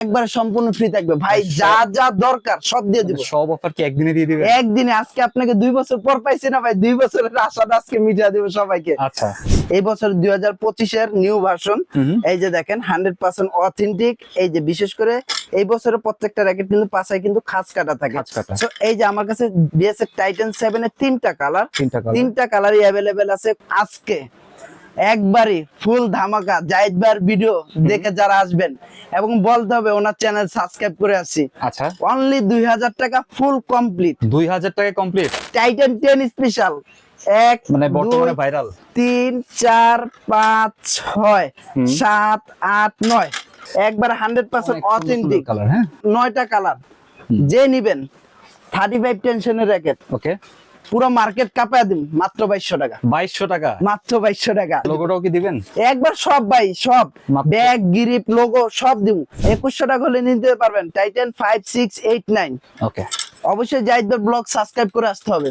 একবার সম্পূর্ণ ফ্রি থাকবে। ভাই যা যা দরকার সব দিয়ে দিব। সব অফার কি একদিনে দিয়ে দিবেন? একদিনে আজকে আপনাকে দুই বছর পর পাইছি না ভাই দুই বছরের আশাটা আজকে মিটিয়ে দিব সবাইকে। আচ্ছা। এই বছর দুই হাজার পঁচিশের নিউ ভার্সন এই যে দেখেন হান্ড্রেড পার্সেন্ট অথেন্টিক এই যে বিশেষ করে এই বছরের প্রত্যেকটা র্যাকেট কিন্তু পাশায় কিন্তু খাস কাটা থাকে। So, এই যে আমার কাছে বিএসএফ টাইটান সেভেন এর তিনটা কালার তিনটা কালার তিনটা কালারই অ্যাভেলেবেল আছে আজকে। একবারই ফুল ধামাকা জাহিদ ভিডিও দেখে যারা আসবেন এবং বলতে হবে ওনার চ্যানেল সাবস্ক্রাইব করে আসছি আচ্ছা। অনলি দুই হাজার টাকা ফুল কমপ্লিট দুই হাজার টাকা কমপ্লিট টাইটান টেন স্পেশাল এক মানে বর্তমানে ভাইরাল তিন চার পাঁচ ছয়। সাত আট নয়। একবার হান্ড্রেড পার্সেন্ট অথেন্টিক কালার হ্যাঁ। নয়টা কালার যে নিবেন থার্টি ফাইভ টেনশনের র্যাকেট ওকে পুরো মার্কেট কাপায় দিন মাত্র বাইশশো টাকা। বাইশশো টাকা? মাত্র বাইশশো টাকা। লোগোটাও কি দিবেন? একবার সব ভাই সব। ব্যাগ গিরিপ লোগো সব দিব একুশশো টাকা হলে নিতে পারবেন। Titan five six eight nine okay অবশ্যই জাহিদ ব্লগ সাবস্ক্রাইব করে আসতে হবে।